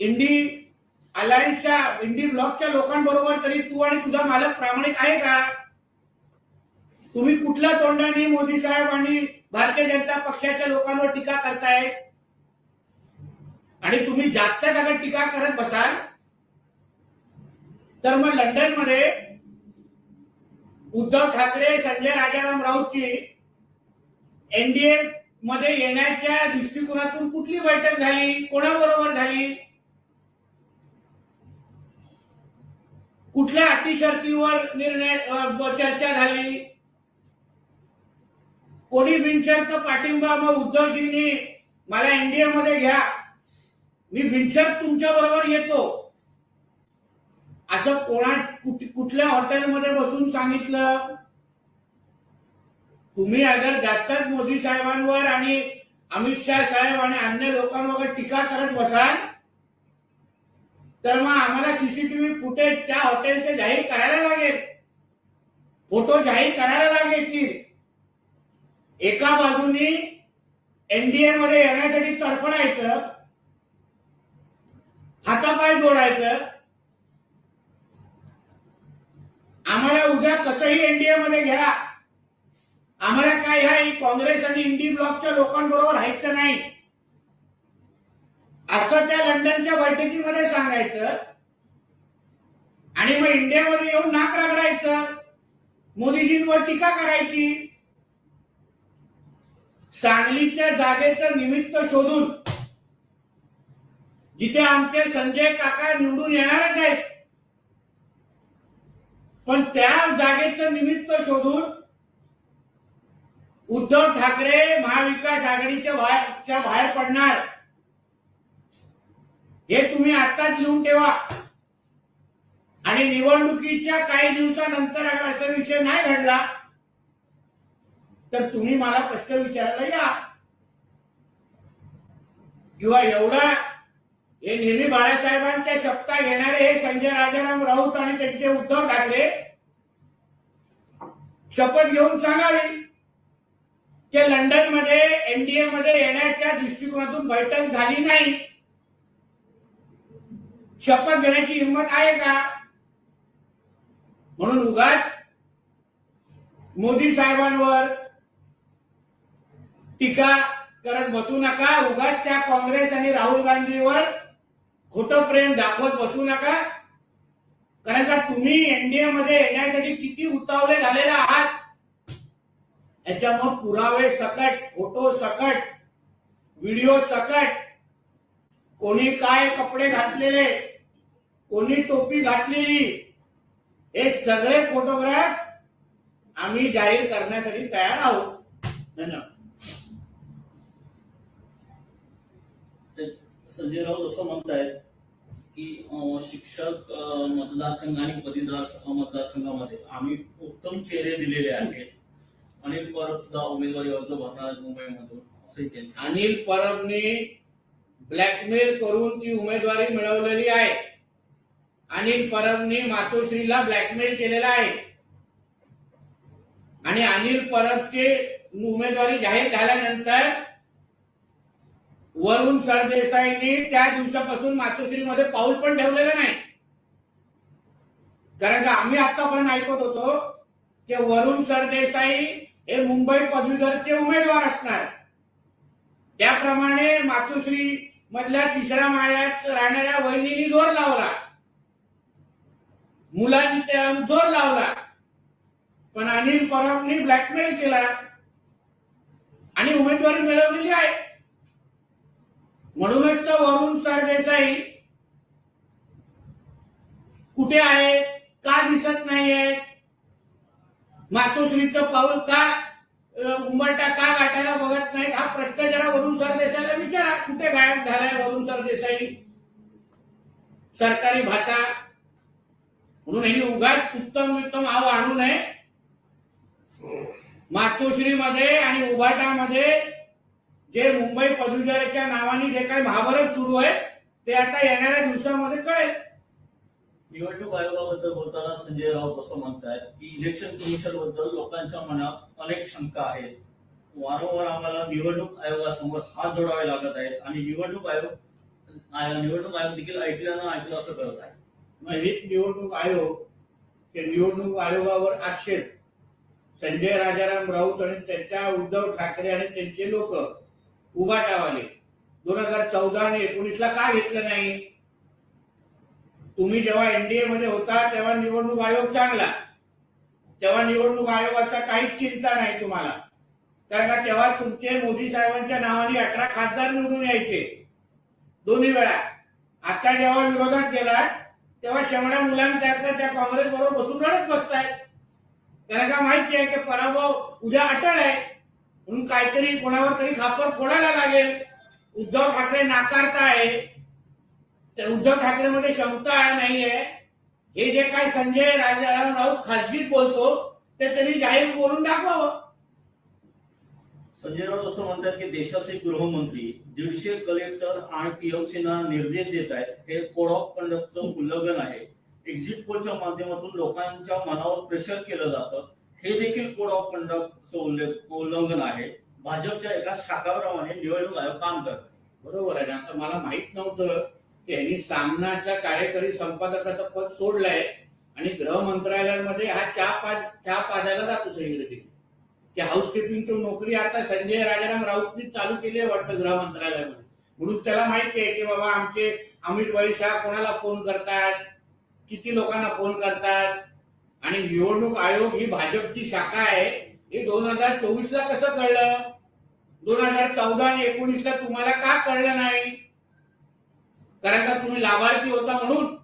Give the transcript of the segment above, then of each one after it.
इंडी अलायन्सच्या इंडी ब्लॉकच्या लोकांबरोबर तरी तू आणि तुझा मालक प्रामाणिक आहे का? तुम्ही कुठल्या तोंडाने मोदी साहेब आणि भारतीय जनता पक्षाच्या लोकांवर टीका करताय? आणि तुम्ही जास्त जागा टीका करत बसाल? तर मग लंडनमध्ये उद्धव ठाकरे संजय राजाराम राऊतची एनडीए मध्ये येण्याच्या दृष्टिकोनातून कुठली बैठक झाली? कोणाबरोबर झाली? कुठल्या अटी शर्तीवर निर्णय चर्चा झाली? कोणी बिनशर्त पाठिंबा मग उद्धवजींनी मला एनडीए मध्ये घ्या. मी बिनशर्त तुमच्या बरोबर येतो. असं कोणा कुठ- कुठल्या हॉटेलमध्ये बसून सांगितलं? तुम्ही अगर जास्तच मोदी साहेबांवर आणि अमित शाह साहेब आणि अन्य लोकांवर टीका करत बसाल तर मग आम्हाला सीसीटीव्ही फुटेज त्या हॉटेलचे जाहीर करायला लागेल. फोटो जाहीर करायला लागेल की एका बाजूनी एनडीए मध्ये येण्यासाठी तडफडायचं हातापाय जोडायचं. आम्हाला उद्या कसंही एनडीए मध्ये घ्या. आम्हाला काय ह्या काँग्रेस आणि इंडी ब्लॉकच्या लोकांबरोबर राहायचं नाही. असं त्या लंडनच्या बैठकीमध्ये सांगायचं. आणि मग इंडियामध्ये येऊन नाक रगडायचं. मोदीजींवर टीका करायची. सांगलीच्या जागेचं निमित्त शोधून जिथे आमचे संजय काका निवडून येणारच आहेत. पण त्या जागेचं निमित्त शोधून उद्धव ठाकरे महाविकास आघाडीच्या बाहेर बाहेर पडणार. हे तुम्ही आताच लिहून ठेवा. आणि निवडणुकीच्या काही दिवसानंतर असा विषय नाही घडला. तर तुम्ही मला प्रश्न विचारायला या. किंवा एवढा हे नेहमी बाळासाहेबांच्या शपथा घेणारे हे संजय राजाराम राऊत आणि त्यांचे उद्धव ठाकरे शपथ घेऊन सांगावी. की लंडनमध्ये एनडीए मध्ये येण्याच्या दृष्टिकोनातून बैठक झाली नाही. शपथ घेण्याची हिंमत आहे का? म्हणून उगाच मोदी साहेबांवर टीका करत बसू नका. उगाच त्या काँग्रेस आणि राहुल गांधीवर खोटं प्रेम दाखवत बसू नका. कारण का तुम्ही एनडीए मध्ये येण्यासाठी किती उतावले झालेले आहात? याच्यामुळे मग पुरावे सकट फोटो सकट व्हिडिओ सकट. कोणी काय कपडे घातलेले? कोणी टोपी घातलेली? हे सगळे फोटोग्राफ आम्ही जाहीर करण्यासाठी तयार आहोत. धन्यवाद. संजय राऊत असं म्हणतायत की शिक्षक मतदारसंघ आणि पदवीधर मतदारसंघामध्ये आम्ही उत्तम चेहरे दिलेले आहेत. अनिल परब सुद्धा उमेदवारी अर्ज भरणार आहेत मुंबईमधून असंही अनिल परबनी ब्लॅकमेल करून ती उमेदवारी मिळवलेली आहे. अनिल परबनी मातोश्रीला ब्लॅकमेल केलेला आहे. आणि अनिल परबचे उमेदवारी जाहीर झाल्यानंतर वरुण सरदेसाईंनी त्या दिवसापासून मातोश्रीमध्ये पाऊल पण ठेवलेलं नाही. कारण का आम्ही आतापर्यंत ऐकत होतो की वरुण सरदेसाई हे मुंबई पदवीधरचे उमेदवार असणार. त्याप्रमाणे मातोश्री मधल्या तिसऱ्या माळ्यात राहणाऱ्या वहिनींनी जोर लावला. मुलांनी त्या जोर लावला. पण अनिल परबनी ब्लॅकमेल केला. आणि उमेदवारी मिळवलेली आहे. म्हणूनच तर वरुण सरदेसाई कुठे आहे? का दिसत नाहीये? मातोश्रीचं पाऊल का उंबरटा का गाठायला बघत नाही हा प्रश्न जरा वरुण सरदेसाईला विचारा. कुठे गायब झालाय वरुण सरदेसाई सरकारी भाषा म्हणून यांनी उगाच उत्तम उत्तम आव आणू नये. मातोश्रीमध्ये आणि उभाटामध्ये जे मुंबई पदवीधराच्या नावाने जे काही महाभारत सुरू आहे ते आता येणाऱ्या दिवसामध्ये कळेल. निवडणूक आयोगाबद्दल बोलताना संजय राऊत असं म्हणतायत की इलेक्शन कमिशनबद्दल लोकांच्या मनात अनेक शंका आहेत. वारंवार आम्हाला निवडणूक आयोगासमोर हात जोडावे लागत आहेत आणि निवडणूक आयोग निवडणूक आयोग देखील ऐकलं ऐकलं असं करत आहे मग हेच निवडणूक आयोग ते निवडणूक आयोगावर आक्षेप. संजय राजाराम राऊत आणि त्यांच्या उद्धव ठाकरे आणि त्यांचे लोक उभाटावाले दोन हजार चौदा आणि एकोणीसला का घेतलं नाही? तुम्ही जेव्हा एनडीए मध्ये होता तेव्हा निवडणूक आयोग चांगला. तेव्हा निवडणूक आयोगाचा काहीच चिंता नाही तुम्हाला. कारण का तेव्हा तुमचे मोदी साहेबांच्या नावाने अठरा खासदार निवडून यायचे. दोन्ही वेळा. आता जेव्हा विरोधात गेला तेव्हा शेवड्या मुलांच्या त्या काँग्रेस बरोबर बसून रडत बसतायत त्याला काय माहिती आहे की पराभव उद्या अटळ आहे. म्हणून काहीतरी कोणावर तरी खापर फोडायला लागेल. उद्धव ठाकरे नाकारताय त्या उद्धव ठाकरेमध्ये क्षमता नाहीये. हे जे काय संजय राजाराम राऊत खासगीत बोलतो ते त्यांनी जाहीर बोलून दाखवावं. संजयराव असं म्हणतात की देशाचे गृहमंत्री दीडशे कलेक्टर आणि पीएमसीना निर्देश देत आहेत. हे कोड ऑफ कंडक्टचं उल्लंघन आहे. एक्झिट पोलच्या माध्यमातून लोकांच्या मनावर प्रेशर केलं जातं. हे देखील कोड ऑफ कंडक्टचं उल्लंघन आहे. भाजपच्या एका शाखाप्रमाणे निवडणूक आयोग काम करत. बरोबर आहे. ना आता मला माहीत नव्हतं की यांनी सामनाच्या कार्यकारी संपादकाचं पद सोडलंय आणि गृह मंत्रालयामध्ये हा चहा पाज चहा पाजायला जातो सगळीकडे की हाऊसकीपिंगची नोकरी आता संजय राजाराम राऊतनी चालू केली आहे वाटतं गृह मंत्रालयामध्ये म्हणून त्याला माहिती आहे की बाबा आमचे अमित भाई शाह कोणाला फोन करतात? किती लोकांना फोन करतात? आणि निवडणूक आयोग ही भाजपची शाखा आहे. हे दोन हजार चोवीस ला कसं कळलं? दोन हजार चौदा आणि एकोणीस ला तुम्हाला का कळलं नाही? कारण का तुम्ही लाभार्थी होता म्हणून?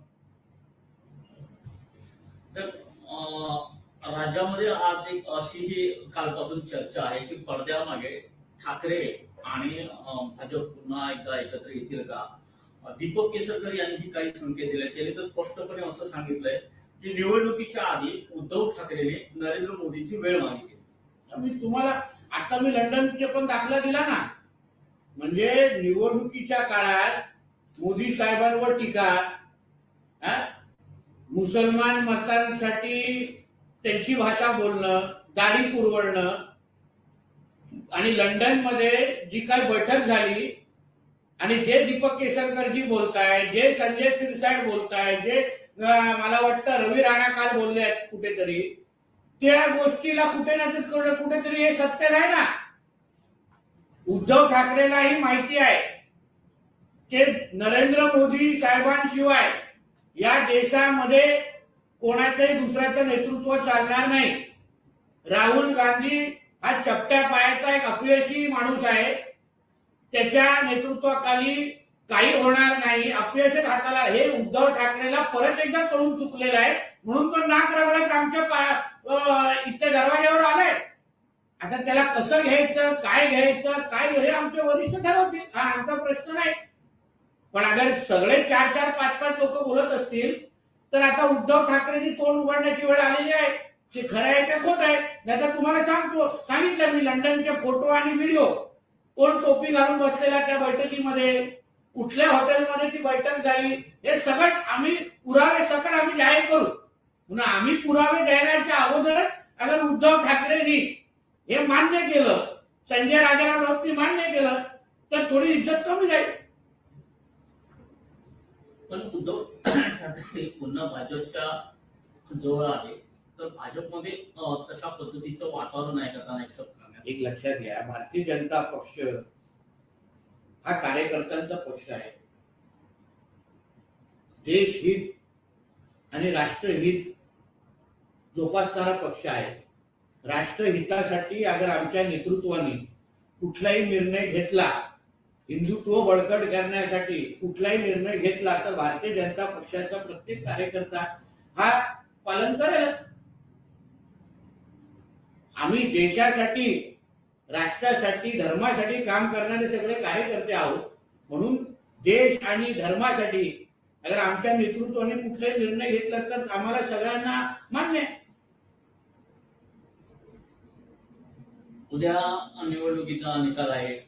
तर राज्यामध्ये आज एक अशी ही कालपासून चर्चा आहे की पडद्यामागे ठाकरे आणि भाजप पुन्हा एकदा एकत्र येतील का? दीपक केसरकर यांनी काही संकेत दिले त्यांनी तर स्पष्टपणे असं सांगितलंय की निवडणुकीच्या आधी उद्धव ठाकरेने नरेंद्र मोदींची वेळ मागितली. मी तुम्हाला आता मी लंडनचे पण दाखला दिला ना. म्हणजे निवडणुकीच्या काळात मोदी साहेबांवर टीका मुसलमान मतांसाठी त्यांची भाषा बोलणं दाढी कुरवडणं आणि लंडनमध्ये जी काय बैठक झाली आणि जे दीपक केसरकरजी बोलताय जे संजय सिरसाट बोलताय जे मला वाटतं रवी राणा काल बोलले आहेत कुठेतरी त्या गोष्टीला कुठे ना कुठेतरी हे सत्य नाही ना. उद्धव ठाकरेला ही माहिती आहे की नरेंद्र मोदी साहेबांशिवाय या देशामध्ये कोणाचंही दुसऱ्याचं नेतृत्व चालणार नाही. राहुल गांधी हा चपट्या पायाचा एक अपयशी माणूस आहे. त्याच्या नेतृत्वाखाली काही होणार नाही. अपयशच हाताला हे उद्धव ठाकरेला परत एकदा कळून चुकलेलं आहे. म्हणून तो नाक रगडत आमच्या इथे दरवाज्यावर आलाय. आता त्याला कसं घ्यायचं काय घ्यायचं काय हे आमचे वरिष्ठ ठरवतील. हा आमचा प्रश्न नाही. पण अगर सगळे चार चार पाच पाच लोक बोलत असतील तर आता उद्धव ठाकरेंनी तोंड उघडण्याची वेळ आलेली आहे. ते खरं आहे का खोट आहे? नाही तर तुम्हाला सांगतो सांगितलं मी लंडनचे फोटो आणि व्हिडिओ. कोण टोपी घालून बसलेला त्या बैठकीमध्ये? कुठल्या हॉटेलमध्ये ती बैठक झाली? हे सगळं आम्ही पुरावे सगळं आम्ही जाहीर करू. पुन्हा आम्ही पुरावे देण्याच्या अगोदर अगर उद्धव ठाकरेंनी हे मान्य केलं संजय राजाराम राऊतनी मान्य केलं तर थोडी इज्जत कमी जाईल. पण उद्धव ठाकरे पुन्हा भाजपच्या जवळ आले तर भाजपमध्ये तशा पद्धतीचं वातावरण आहे का? एक्सेप्ट करण्यात एक लक्षात घ्या भारतीय जनता पक्ष हा कार्यकर्त्यांचा पक्ष आहे. देशहित आणि राष्ट्रहित जोपासणारा पक्ष आहे. राष्ट्रहितासाठी अगर आमच्या नेतृत्वाने कुठलाही निर्णय घेतला हिंदुत्व बळकट करण्यासाठी कुठलाही निर्णय घेतला तर भारतीय जनता पक्षाचा प्रत्येक कार्यकर्ता हा पालन करेल. आम्ही देशासाठी राष्ट्रासाठी धर्मासाठी काम करणारे सगळे कार्यकर्ते आहोत. म्हणून देश आणि धर्मासाठी अगर आमच्या नेतृत्वाने कुठलाही निर्णय घेतला तर आम्हाला सगळ्यांना मान्य आहे. उद्या निवडणुकीचा निकाल आहे.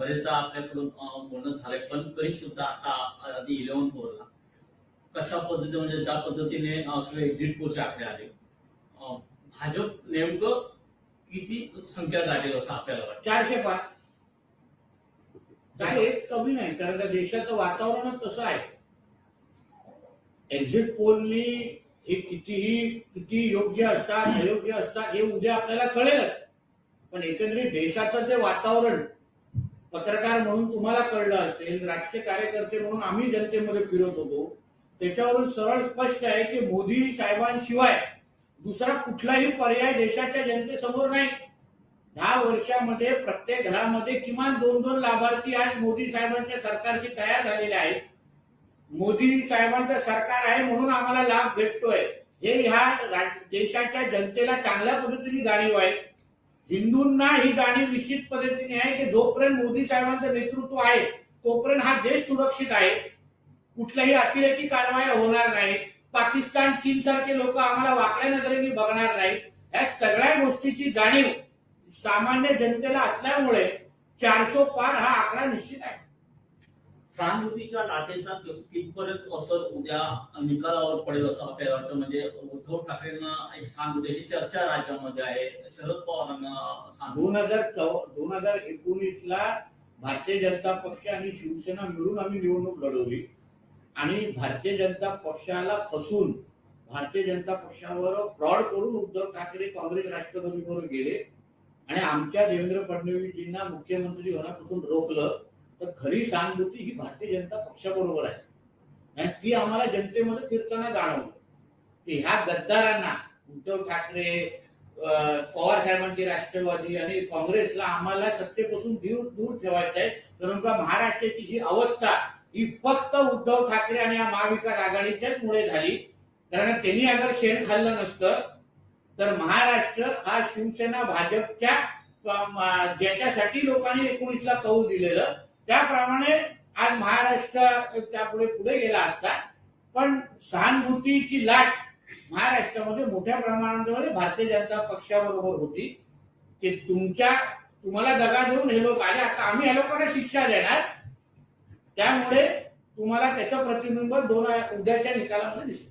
बरेचदा आपल्याकडून बोलणं झालंय पण तरी सुद्धा आता आधी इलेव्हन फोरला कशा पद्धतीने म्हणजे ज्या पद्धतीने सगळे एक्झिट पोलचे आकडे आले. भाजप नेमकं किती संख्या गाठेल असं आपल्याला वाटतं? चारशे पाच. काय कमी नाही कारण का देशाचं वातावरणच तसं आहे. एक्झिट पोलनी हे कितीही किती योग्य असतात अयोग्य असतात हे उद्या आपल्याला कळेलच. पण एकंदरीत देशाचं जे वातावरण पत्रकार म्हणून तुम्हाला कळलं असेल राजकीय कार्यकर्ते म्हणून आम्ही जनतेमध्ये फिरत होतो. त्याच्यावरून सरळ स्पष्ट आहे की मोदी साहेबांशिवाय दुसरा कुठलाही पर्याय देशाच्या जनतेसमोर नाही. दहा वर्षामध्ये प्रत्येक घरामध्ये किमान दोन दोन लाभार्थी आज मोदी साहेबांच्या सरकारची तयार झालेले आहेत. मोदी साहेबांचं सरकार आहे म्हणून आम्हाला लाभ भेटतोय. हे ह्या राज- देशाच्या जनतेला चांगल्या पद्धतीने जाणीव आहे. हिंदूंना ही जाणीव निश्चित पद्धतीने आहे की जोपर्यंत मोदी साहेबांचं नेतृत्व आहे तोपर्यंत हा देश सुरक्षित आहे. कुठल्याही अतिरेकी कारवाया होणार नाही. पाकिस्तान चीन सारखे लोक आम्हाला वाकड्या नजरेने बघणार नाही या सगळ्या गोष्टीची जाणीव सामान्य जनतेला असल्यामुळे चारशे पार हा आकडा निश्चित आहे. सहानुभूतीच्या लाटेचा कितपर्यंत असर उद्या निकालावर पडेल असं आपल्याला वाटतं? म्हणजे उद्धव ठाकरेंना एक सहानुभूतीची चर्चा राज्यामध्ये आहे. शरद पवारांना दोन हजार चौ दोन हजार एकोणीस ला भारतीय जनता पक्ष आणि शिवसेना मिळून आम्ही निवडणूक लढवली. आणि भारतीय जनता पक्षाला फसून भारतीय जनता पक्षावर फ्रॉड करून उद्धव ठाकरे काँग्रेस राष्ट्रवादीबरोबर गेले. आणि आमच्या देवेंद्र फडणवीसजींना मुख्यमंत्री होण्यापासून रोखलं. तर खरी सहानुभूती ही भारतीय जनता पक्षाबरोबर आहे. आणि ती आम्हाला जनतेमध्ये फिरताना जाणवली की ह्या गद्दारांना उद्धव ठाकरे पवार साहेबांची राष्ट्रवादी आणि काँग्रेसला आम्हाला सत्तेपासून दूर दूर ठेवायचं आहे कारण का महाराष्ट्राची ही अवस्था ही फक्त उद्धव ठाकरे आणि या महाविकास आघाडीच्याच मुळे झाली. कारण त्यांनी अगर शेण खाल्लं नसतं तर महाराष्ट्र हा शिवसेना भाजपच्या ज्याच्यासाठी लोकांनी एकोणीसला कौल दिलेलं त्याप्रमाणे आज महाराष्ट्र त्यापुढे पुढे गेला असता पण सहानुभूतीची लाट महाराष्ट्रामध्ये मोठ्या प्रमाणामध्ये भारतीय जनता पक्षाबरोबर होती. की तुमच्या तुम्हाला दगा देऊन हे लोक आले आता आम्ही या लोकांना शिक्षा देणार. त्यामुळे तुम्हाला त्याचं प्रतिबिंब दोन उद्याच्या निकालामध्ये दिसतं.